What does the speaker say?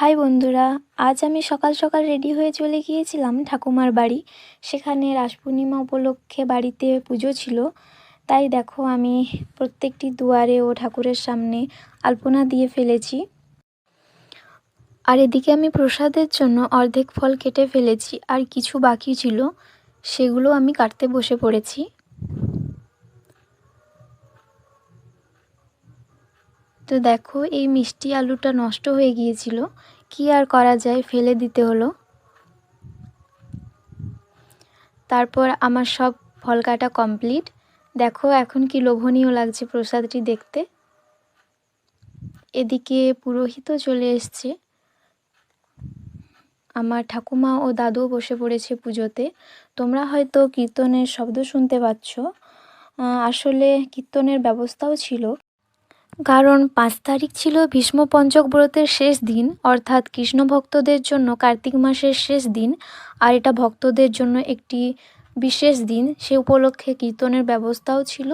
High বন্ধুরা, আজ আমি সকাল সকাল রেডি হয়ে চলে গিয়েছিলাম ঠাকুমার বাড়ি। সেখানে রাস পূর্ণিমা উপলক্ষে বাড়িতে পুজো ছিল। তাই দেখো, আমি প্রত্যেকটি দুয়ারে ও ঠাকুরের সামনে আলপনা দিয়ে ফেলেছি। আর এদিকে আমি প্রসাদের জন্য অর্ধেক ফল কেটে ফেলেছি, আর কিছু বাকি ছিল, সেগুলো আমি কাটতে বসে পড়েছি। তো দেখো, এই মিষ্টি আলুটা নষ্ট হয়ে গিয়েছিল। কি আর করা যায়? ফেলে দিতে হলো। তারপর আমার সব ফল কাটা কমপ্লিট। দেখো, এখন কি লোভনীয় লাগছে প্রসাদটি দেখতে। এদিকে পুরোহিতও চলে এসছে। আমার ঠাকুমা ও দাদুও বসে পড়েছে পুজোতে। তোমরা হয়তো কীর্তনের শব্দ শুনতে পাচ্ছ। আসলে কীর্তনের ব্যবস্থাও ছিল। কারণ পাঁচ তারিখ ছিল ভীষ্ম পঞ্চক ব্রতের শেষ দিন, অর্থাৎ কৃষ্ণ ভক্তদের জন্য কার্তিক মাসের শেষ দিন, আর এটা ভক্তদের জন্য একটি বিশেষ দিন। সে উপলক্ষে কীর্তনের ব্যবস্থাও ছিল।